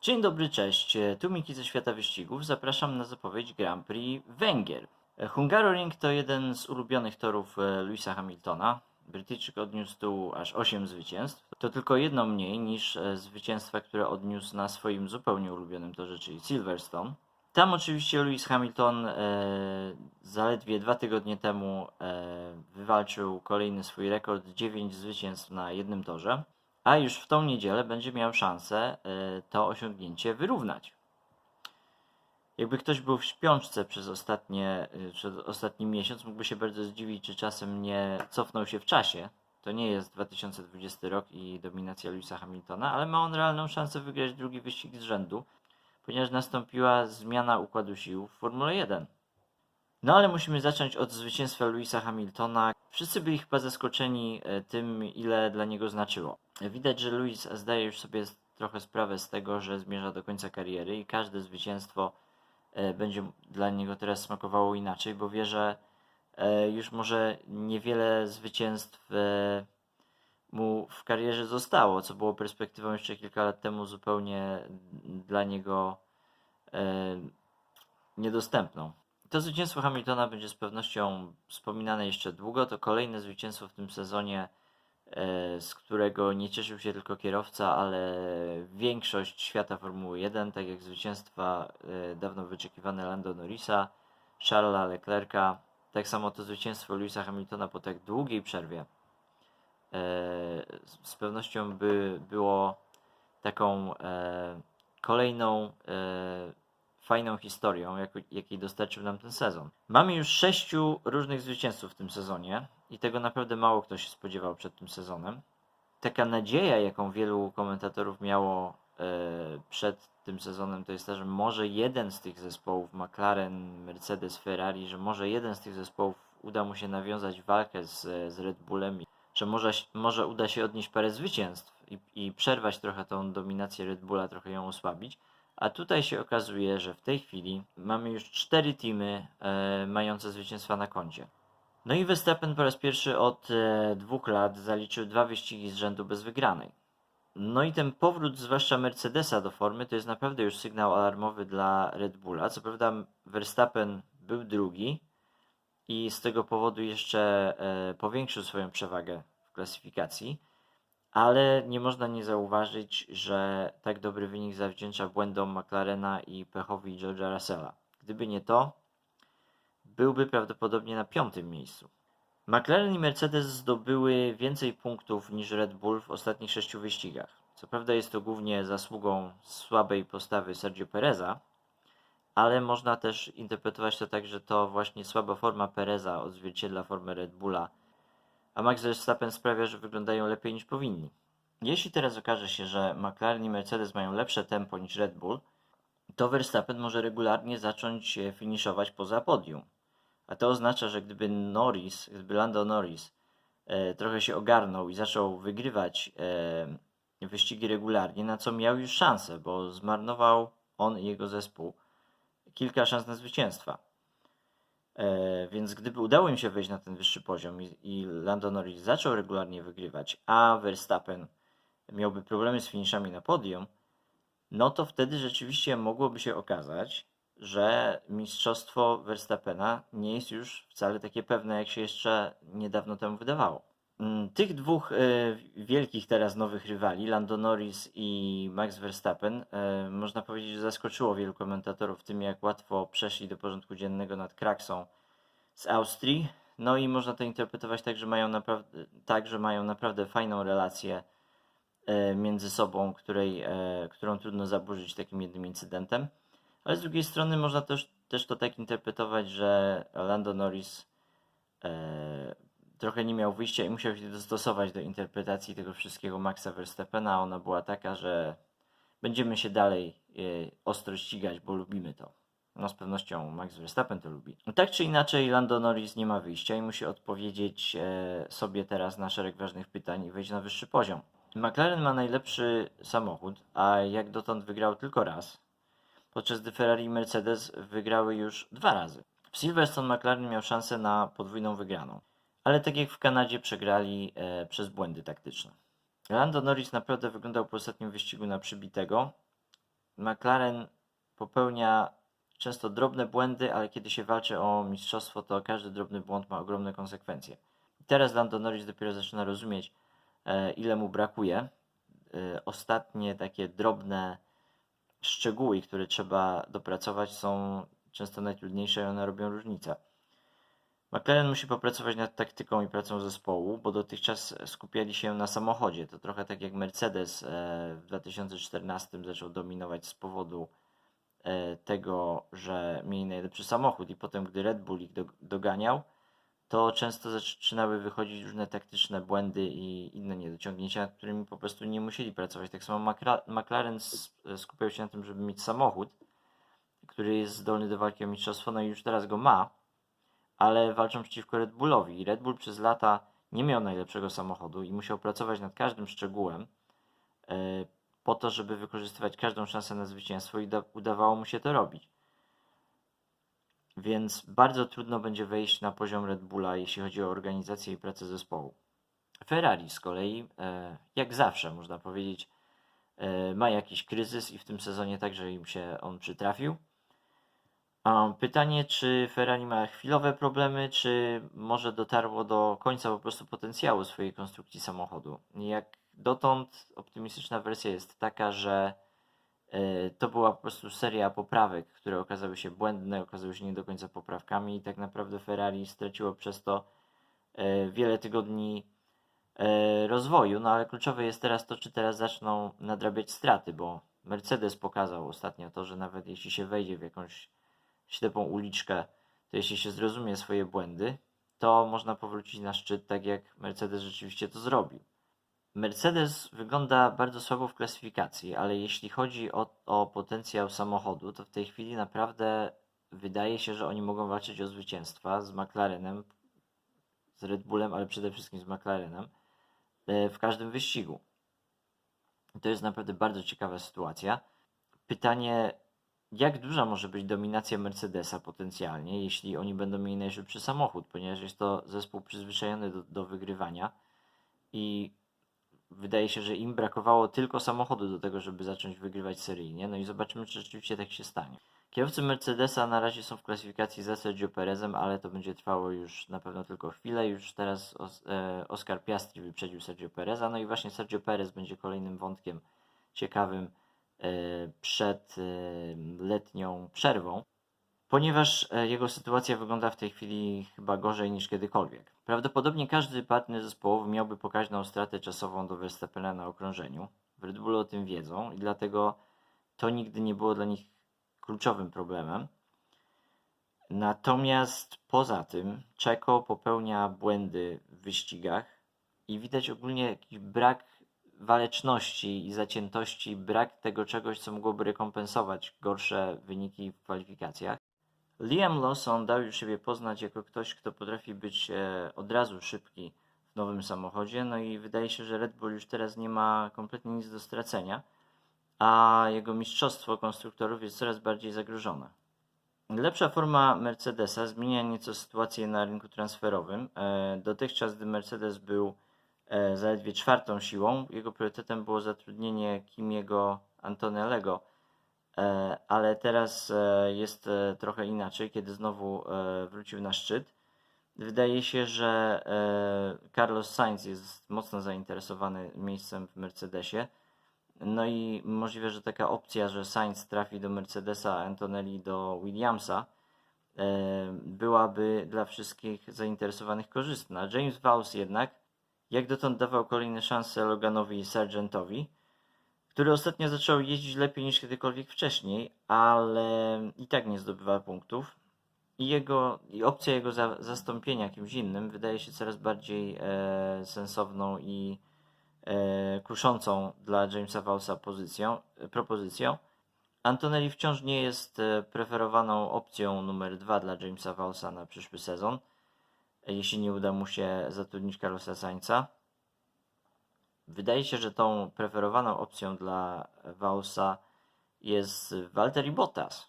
Dzień dobry, cześć. Tu Miki ze świata wyścigów. Zapraszam na zapowiedź Grand Prix Węgier. Hungaroring to jeden z ulubionych torów e, Louisa Hamiltona. Brytyjczyk odniósł tu aż 8 zwycięstw. To tylko jedno mniej niż e, zwycięstwa, które odniósł na swoim zupełnie ulubionym torze, czyli Silverstone. Tam oczywiście Lewis Hamilton e, zaledwie dwa tygodnie temu e, wywalczył kolejny swój rekord 9 zwycięstw na jednym torze, a już w tą niedzielę będzie miał szansę e, to osiągnięcie wyrównać. Jakby ktoś był w śpiączce przez, ostatnie, y, przez ostatni miesiąc, mógłby się bardzo zdziwić, czy czasem nie cofnął się w czasie. To nie jest 2020 rok i dominacja Lewisa Hamiltona, ale ma on realną szansę wygrać drugi wyścig z rzędu, ponieważ nastąpiła zmiana układu sił w Formule 1. No ale musimy zacząć od zwycięstwa Louisa Hamiltona. Wszyscy byli chyba zaskoczeni e, tym, ile dla niego znaczyło. Widać, że Louis zdaje już sobie trochę sprawę z tego, że zmierza do końca kariery i każde zwycięstwo e, będzie dla niego teraz smakowało inaczej, bo wie, że e, już może niewiele zwycięstw mu w karierze zostało, co było perspektywą jeszcze kilka lat temu zupełnie dla niego niedostępną. To zwycięstwo Hamiltona będzie z pewnością wspominane jeszcze długo. To kolejne zwycięstwo w tym sezonie, e, z którego nie cieszył się tylko kierowca, ale większość świata Formuły 1, tak jak zwycięstwa e, dawno wyczekiwane Lando Norrisa, Charlesa Leclerca, tak samo to zwycięstwo Lewisa Hamiltona po tak długiej przerwie e, z- pewnością by było taką kolejną fajną historią, jak, jakiej dostarczył nam ten sezon. Mamy już sześciu różnych zwycięzców w tym sezonie i tego naprawdę mało kto się spodziewał przed tym sezonem. Taka nadzieja, jaką wielu komentatorów miało e, przed tym sezonem, to jest to, że może jeden z tych zespołów, McLaren, Mercedes, Ferrari, że może jeden z tych zespołów uda mu się nawiązać walkę z, z Red Bullem, że może, może uda się odnieść parę zwycięstw i, i przerwać trochę tą dominację Red Bulla, trochę ją osłabić. A tutaj się okazuje, że w tej chwili mamy już cztery teamy e, mające zwycięstwa na koncie. No i Verstappen po raz pierwszy od e, dwóch lat zaliczył dwa wyścigi z rzędu bez wygranej. No i ten powrót, zwłaszcza Mercedesa do formy, to jest naprawdę już sygnał alarmowy dla Red Bulla. Co prawda Verstappen był drugi i z tego powodu jeszcze e, powiększył swoją przewagę w klasyfikacji, ale nie można nie zauważyć, że tak dobry wynik zawdzięcza błędom McLarena i pechowi George'a Russella. Gdyby nie to, byłby prawdopodobnie na piątym miejscu. McLaren i Mercedes zdobyły więcej punktów niż Red Bull w ostatnich sześciu wyścigach. Co prawda jest to głównie zasługą słabej postawy Sergio Pereza, ale można też interpretować to tak, że to właśnie słaba forma Pereza odzwierciedla formę Red Bulla, a Max Verstappen sprawia, że wyglądają lepiej niż powinni. Jeśli teraz okaże się, że McLaren i Mercedes mają lepsze tempo niż Red Bull, to Verstappen może regularnie zacząć finiszować poza podium. A to oznacza, że gdyby Norris, gdyby Lando Norris e, trochę się ogarnął i zaczął wygrywać e, wyścigi regularnie, na co miał już szansę, bo zmarnował on i jego zespół kilka szans na zwycięstwa. E, więc gdyby udało im się wejść na ten wyższy poziom i, Lando Norris zaczął regularnie wygrywać, a Verstappen miałby problemy z finiszami na podium, no to wtedy rzeczywiście mogłoby się okazać, że mistrzostwo Verstappena nie jest już wcale takie pewne, jak się jeszcze niedawno temu wydawało. Mm, Tych dwóch e, wielkich teraz nowych rywali, Lando Norris i Max Verstappen, e, można powiedzieć, że zaskoczyło wielu komentatorów tym, jak łatwo przeszli do porządku dziennego nad Kraksą z Austrii. No i można to interpretować tak, że mają naprawdę, tak, że mają naprawdę fajną relację e, między sobą, której, którą trudno zaburzyć takim jednym incydentem. Ale z drugiej strony można też, też to tak interpretować, że Lando Norris trochę nie miał wyjścia i musiał się dostosować do interpretacji tego wszystkiego Maxa Verstappena. Ona była taka, że będziemy się dalej e, ostro ścigać, bo lubimy to. No z pewnością Max Verstappen to lubi. Tak czy inaczej Lando Norris nie ma wyjścia i musi odpowiedzieć e, sobie teraz na szereg ważnych pytań i wejść na wyższy poziom. McLaren ma najlepszy samochód, a jak dotąd wygrał tylko raz, podczas gdy Ferrari i Mercedes wygrały już dwa razy. W Silverstone McLaren miał szansę na podwójną wygraną, ale tak jak w Kanadzie przegrali e, przez błędy taktyczne. Lando Norris naprawdę wyglądał po ostatnim wyścigu na przybitego, McLaren popełnia często drobne błędy, ale kiedy się walczy o mistrzostwo, to każdy drobny błąd ma ogromne konsekwencje. Teraz Lando Norris dopiero zaczyna rozumieć, e, ile mu brakuje. E, Ostatnie takie drobne szczegóły, które trzeba dopracować, są często najtrudniejsze i one robią różnicę. McLaren musi popracować nad taktyką i pracą zespołu, bo dotychczas skupiali się na samochodzie. To trochę tak jak Mercedes e, w 2014 zaczął dominować z powodu e, tego, że mieli najlepszy samochód i potem gdy Red Bull ich do- doganiał, to często zaczynały wychodzić różne taktyczne błędy i inne niedociągnięcia, nad którymi po prostu nie musieli pracować. Tak samo McLaren s- skupiał się na tym, żeby mieć samochód, który jest zdolny do walki o mistrzostwo, no i już teraz go ma, ale walczą przeciwko Red Bullowi. Red Bull przez lata nie miał najlepszego samochodu i musiał pracować nad każdym szczegółem e, po to, żeby wykorzystywać każdą szansę na zwycięstwo i da- udawało mu się to robić. Więc bardzo trudno będzie wejść na poziom Red Bulla, jeśli chodzi o organizację i pracę zespołu. Ferrari z kolei, e, jak zawsze można powiedzieć, e, ma jakiś kryzys i w tym sezonie także im się on przytrafił. Pytanie, czy Ferrari ma chwilowe problemy, czy może dotarło do końca po prostu potencjału swojej konstrukcji samochodu. Jak dotąd optymistyczna wersja jest taka, że e, to była po prostu seria poprawek, które okazały się błędne, okazały się nie do końca poprawkami i tak naprawdę Ferrari straciło przez to e, wiele tygodni e, rozwoju, no ale kluczowe jest teraz to, czy teraz zaczną nadrabiać straty, bo Mercedes pokazał ostatnio to, że nawet jeśli się wejdzie w jakąś ślepą uliczkę, to jeśli się zrozumie swoje błędy, to można powrócić na szczyt, tak jak Mercedes rzeczywiście to zrobił. Mercedes wygląda bardzo słabo w klasyfikacji, ale jeśli chodzi o, o potencjał samochodu, to w tej chwili naprawdę wydaje się, że oni mogą walczyć o zwycięstwa z McLarenem, z Red Bullem, ale przede wszystkim z McLarenem e, w każdym wyścigu. To jest naprawdę bardzo ciekawa sytuacja. Pytanie, jak duża może być dominacja Mercedesa potencjalnie, jeśli oni będą mieli najszybszy samochód, ponieważ jest to zespół przyzwyczajony do, do wygrywania i wydaje się, że im brakowało tylko samochodu do tego, żeby zacząć wygrywać seryjnie. No i zobaczymy, czy rzeczywiście tak się stanie. Kierowcy Mercedesa na razie są w klasyfikacji za Sergio Perezem, ale to będzie trwało już na pewno tylko chwilę. Już teraz e, Oscar Piastri wyprzedził Sergio Pereza, no i właśnie Sergio Perez będzie kolejnym wątkiem ciekawym przed e, letnią przerwą, ponieważ e, jego sytuacja wygląda w tej chwili chyba gorzej niż kiedykolwiek. Prawdopodobnie każdy partner zespołowy miałby pokaźną stratę czasową do Verstappena na okrążeniu. W Red Bullu o tym wiedzą i dlatego to nigdy nie było dla nich kluczowym problemem. Natomiast poza tym Czeko popełnia błędy w wyścigach i widać ogólnie jakiś brak waleczności i zaciętości, brak tego czegoś, co mogłoby rekompensować gorsze wyniki w kwalifikacjach. Liam Lawson dał już siebie poznać jako ktoś, kto potrafi być e, od razu szybki w nowym samochodzie, no i wydaje się, że Red Bull już teraz nie ma kompletnie nic do stracenia, a jego mistrzostwo konstruktorów jest coraz bardziej zagrożone. Lepsza forma Mercedesa zmienia nieco sytuację na rynku transferowym. E, Dotychczas, gdy Mercedes był zaledwie czwartą siłą, jego priorytetem było zatrudnienie Kimiego Antonellego, E, ale teraz e, jest e, trochę inaczej, kiedy znowu e, wrócił na szczyt. Wydaje się, że e, Carlos Sainz jest mocno zainteresowany miejscem w Mercedesie. No i możliwe, że taka opcja, że Sainz trafi do Mercedesa, Antonelli do Williamsa, e, byłaby dla wszystkich zainteresowanych korzystna. James Vowles jednak, jak dotąd dawał kolejne szanse Loganowi i Sargentowi, który ostatnio zaczął jeździć lepiej niż kiedykolwiek wcześniej, ale i tak nie zdobywa punktów. I, jego, i opcja jego za, zastąpienia kimś innym wydaje się coraz bardziej e, sensowną i e, kuszącą dla Jamesa Vowlesa pozycją, propozycją. Antonelli wciąż nie jest e, preferowaną opcją numer dwa dla Jamesa Vowlesa na przyszły sezon, jeśli nie uda mu się zatrudnić Carlosa Sainza. Wydaje się, że tą preferowaną opcją dla Vowlesa jest Valtteri Bottas.